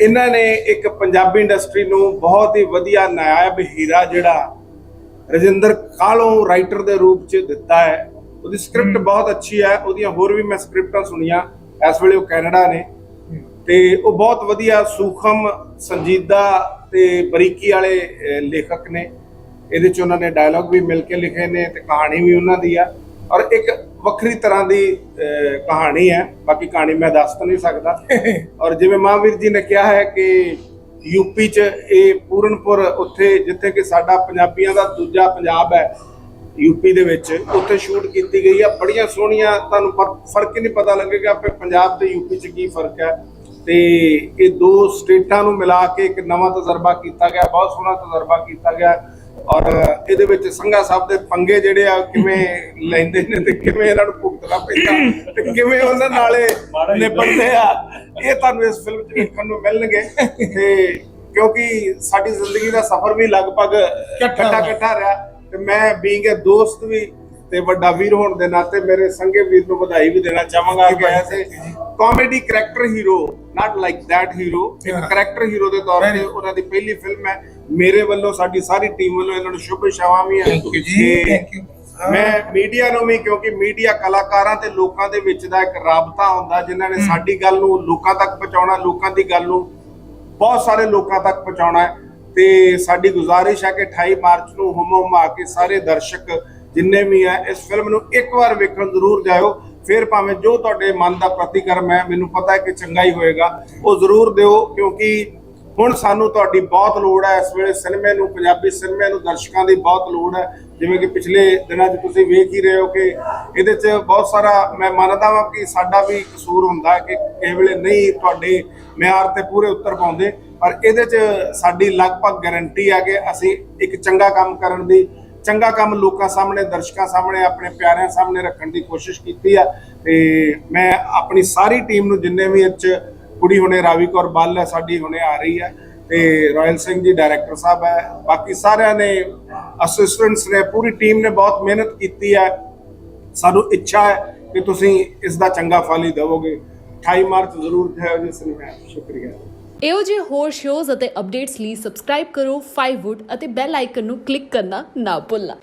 ਇਹਨਾਂ ਨੇ ਇੱਕ ਪੰਜਾਬੀ ਇੰਡਸਟਰੀ ਨੂੰ ਬਹੁਤ ਹੀ ਵਧੀਆ ਨਾਇਬ ਹੀਰਾ ਜਿਹੜਾ ਰਜਿੰਦਰ ਕਾਲੋਂ ਰਾਈਟਰ ਦੇ ਰੂਪ 'ਚ ਦਿੱਤਾ ਹੈ। ਉਹਦੀ ਸਕ੍ਰਿਪਟ ਬਹੁਤ ਅੱਛੀ ਹੈ। ਉਹਦੀਆਂ ਹੋਰ ਵੀ ਮੈਂ ਸਕ੍ਰਿਪਟਾਂ ਸੁਣੀਆਂ। ਇਸ ਵੇਲੇ ਉਹ ਕੈਨੇਡਾ ਨੇ। ਤੇ ਉਹ ਬਹੁਤ ਵਧੀਆ ਸੂਖਮ ਸੰਜੀਦਾ ਤੇ ਬਰੀਕੀ ਵਾਲੇ ਲੇਖਕ ਨੇ। ਇਹਦੇ 'ਚ ਉਹਨਾਂ ਨੇ ਡਾਇਲੌਗ ਵੀ ਮਿਲ ਕੇ ਲਿਖੇ ਨੇ ਤੇ ਕਹਾਣੀ ਵੀ ਉਹਨਾਂ ਦੀ ਆ। ਔਰ ਇੱਕ ਵੱਖਰੀ ਤਰ੍ਹਾਂ ਦੀ ਕਹਾਣੀ ਹੈ। ਬਾਕੀ ਕਹਾਣੀ ਮੈਂ ਦੱਸ ਤਾਂ ਨਹੀਂ ਸਕਦਾ। ਔਰ ਜਿਵੇਂ ਮਹਾਂਵੀਰ ਜੀ ਨੇ ਕਿਹਾ ਹੈ ਕਿ ਯੂਪੀ 'ਚ ਇਹ ਪੂਰਨਪੁਰ ਉੱਥੇ ਜਿੱਥੇ ਕਿ ਸਾਡਾ ਪੰਜਾਬੀਆਂ ਦਾ ਦੂਜਾ ਪੰਜਾਬ ਹੈ ਯੂਪੀ ਦੇ ਵਿੱਚ ਉੱਥੇ ਸ਼ੂਟ ਕੀਤੀ ਗਈ ਆ ਬੜੀਆਂ ਸੋਹਣੀਆਂ ਤੁਹਾਨੂੰ ਫ਼ਰਕ ਹੀ ਨਹੀਂ ਪਤਾ ਲੱਗੇਗਾ ਕਿ ਪੰਜਾਬ ਤੇ ਯੂਪੀ 'ਚ ਕੀ ਫ਼ਰਕ ਹੈ। ਤੇ ਇਹ ਦੋ ਸਟੇਟਾਂ ਨੂੰ ਮਿਲਾ ਕੇ ਇੱਕ ਨਵਾਂ ਤਜਰਬਾ ਕੀਤਾ ਗਿਆ ਬਹੁਤ ਸੋਹਣਾ ਤਜਰਬਾ ਕੀਤਾ ਗਿਆ। ਔਰ ਇਹਦੇ ਵਿੱਚ ਸੰਘਾ ਸਾਹਿਬ ਦੇ ਪੰਗੇ ਜਿਹੜੇ ਆ ਕਿਵੇਂ ਲੈਂਦੇ ਨੇ ਤੇ ਕਿਵੇਂ ਇਹਨਾਂ ਨੂੰ ਭੁਗਤਣਾ ਪੈਂਦਾ ਤੇ ਕਿਵੇਂ ਉਹਨਾਂ ਨਾਲੇ ਨਿਭਣਦੇ ਆ ਇਹ ਤੁਹਾਨੂੰ ਇਸ ਫਿਲਮ 'ਚ ਵੇਖਣ ਨੂੰ ਮਿਲਣਗੇ। ਤੇ ਕਿਉਂਕਿ ਸਾਡੀ ਜ਼ਿੰਦਗੀ ਦਾ ਸਫ਼ਰ ਵੀ ਲਗਭਗ ਇਕੱਠਾ ਇਕੱਠਾ ਰਿਹਾ। ਤੇ ਮੈਂ ਬੀਇੰਗ ਅ ਦੋਸਤ ਵੀ ਤੇ ਵੱਡਾ ਵੀਰ ਹੋਣ ਦੇ ਨਾਤੇ ਮੇਰੇ ਸੰਗੇ ਵੀਰ ਨੂੰ ਵਧਾਈ ਵੀ ਦੇਣਾ ਚਾਹਾਂਗਾ ਕਿ ਐਸੇ comedy character hero not like that hero ਇੱਕ. ਕਰੈਕਟਰ ਹੀਰੋ ਦੇ ਤੌਰ ਤੇ ਉਹਨਾਂ ਦੀ ਪਹਿਲੀ ਫਿਲਮ ਹੈ। ਮੇਰੇ ਵੱਲੋਂ ਸਾਡੀ ਸਾਰੀ ਟੀਮ ਵੱਲੋਂ ਇਹਨਾਂ ਨੂੰ ਸ਼ੁਭ ਸ਼ਾਵਾਮੀ ਹੈ Thank you ਜੀ, thank you. ਮੈਂ ਮੀਡੀਆ ਨੂੰ ਵੀ ਕਿਉਂਕਿ ਮੀਡੀਆ ਕਲਾਕਾਰਾਂ ਤੇ ਲੋਕਾਂ ਦੇ ਵਿੱਚ ਦਾ ਇੱਕ ਰਾਬਤਾ ਹੁੰਦਾ ਜਿਨ੍ਹਾਂ ਨੇ ਸਾਡੀ ਗੱਲ ਨੂੰ ਲੋਕਾਂ ਤੱਕ ਪਹੁੰਚਾਉਣਾ ਲੋਕਾਂ ਦੀ ਗੱਲ ਨੂੰ ਬਹੁਤ ਸਾਰੇ ਲੋਕਾਂ ਤੱਕ ਪਹੁੰਚਾਉਣਾ ਤੇ ਸਾਡੀ ਗੁਜ਼ਾਰਿਸ਼ ਹੈ ਕਿ 28 ਮਾਰਚ ਨੂੰ ਹੁਮ ਹੁਮਾ ਕੇ ਸਾਰੇ ਦਰਸ਼ਕ ਜਿੰਨੇ ਵੀ ਆ ਇਸ ਫਿਲਮ ਨੂੰ ਇੱਕ ਵਾਰ ਵੇਖਣ ਜ਼ਰੂਰ ਜਾਇਓ। ਫਿਰ ਭਾਵੇਂ ਜੋ ਤੁਹਾਡੇ ਮਨ ਦਾ ਪ੍ਰਤੀਕਰਮ ਹੈ ਮੈਨੂੰ ਪਤਾ ਹੈ ਕਿ ਚੰਗਾ ਹੀ ਹੋਏਗਾ। ਉਹ ਜ਼ਰੂਰ ਦਿਓ ਕਿਉਂਕਿ ਹੁਣ ਸਾਨੂੰ ਤੁਹਾਡੀ ਬਹੁਤ ਲੋੜ ਹੈ। ਇਸ ਵੇਲੇ ਸਿਨੇਮੇ ਨੂੰ, ਪੰਜਾਬੀ ਸਿਨੇਮੇ ਨੂੰ ਦਰਸ਼ਕਾਂ ਦੀ ਬਹੁਤ ਲੋੜ ਹੈ। ਜਿਵੇਂ ਕਿ ਪਿਛਲੇ ਦਿਨਾਂ 'ਚ ਤੁਸੀਂ ਵੇਖ ਹੀ ਰਹੇ ਹੋ ਕਿ ਇਹਦੇ 'ਚ ਬਹੁਤ ਸਾਰਾ ਮੈਂ ਮੰਨਦਾ ਹਾਂ ਕਿ ਸਾਡਾ ਵੀ ਕਸੂਰ ਹੁੰਦਾ ਕਿ ਕਿਸੇ ਵੇਲੇ ਨਹੀਂ ਤੁਹਾਡੇ ਮਿਆਰ ਤੇ ਪੂਰੇ ਉੱਤਰ ਪਾਉਂਦੇ। ਪਰ ਇਹਦੇ 'ਚ ਸਾਡੀ ਲਗਭਗ ਗਾਰੰਟੀ ਆ ਕਿ ਅਸੀਂ ਇੱਕ ਚੰਗਾ ਕੰਮ ਕਰਨ ਦੀ, ਚੰਗਾ ਕੰਮ ਲੋਕਾਂ ਸਾਹਮਣੇ, ਦਰਸ਼ਕਾਂ ਸਾਹਮਣੇ, ਆਪਣੇ ਪਿਆਰਿਆਂ ਸਾਹਮਣੇ ਰੱਖਣ ਦੀ ਕੋਸ਼ਿਸ਼ ਕੀਤੀ ਆ ਤੇ ਮੈਂ ਆਪਣੀ ਸਾਰੀ ਟੀਮ ਨੂੰ ਜਿੰਨੇ ਵੀ ਇਹ 'ਚ ਕੁੜੀ ਹੁਣੇ ਰਾਵੀ ਕੌਰ ਬੱਲ ਹੈ, ਸਾਡੀ ਹੁਣੇ ਆ ਰਹੀ ਹੈ ਤੇ ਰਾਇਲ ਸਿੰਘ ਜੀ ਡਾਇਰੈਕਟਰ ਸਾਹਿਬ ਹੈ। ਬਾਕੀ ਸਾਰਿਆਂ ਨੇ ਅਸਿਸਟੈਂਟਸ ਨੇ, ਪੂਰੀ ਟੀਮ ਨੇ ਬਹੁਤ ਮਿਹਨਤ ਕੀਤੀ ਹੈ। ਸਾਨੂੰ ਇੱਛਾ ਹੈ ਕਿ ਤੁਸੀਂ ਇਸ ਦਾ ਚੰਗਾ ਫਲ ਹੀ ਦੇਵੋਗੇ। 28 ਮਾਰਚ ਜ਼ਰੂਰ ਜਾਇਓ ਜੀ ਸਿਨੇਮਾ ਸ਼ੁਕਰੀਆ। ਇਹੋ ਜਿਹੇ ਹੋਰ ਸ਼ੋਜ਼ ਅਤੇ ਅਪਡੇਟਸ ਲਈ ਸਬਸਕ੍ਰਾਈਬ ਕਰੋ 5wood ਅਤੇ ਬੈਲ ਆਈਕਨ ਨੂੰ ਕਲਿੱਕ ਕਰਨਾ ਨਾ ਭੁੱਲਣਾ।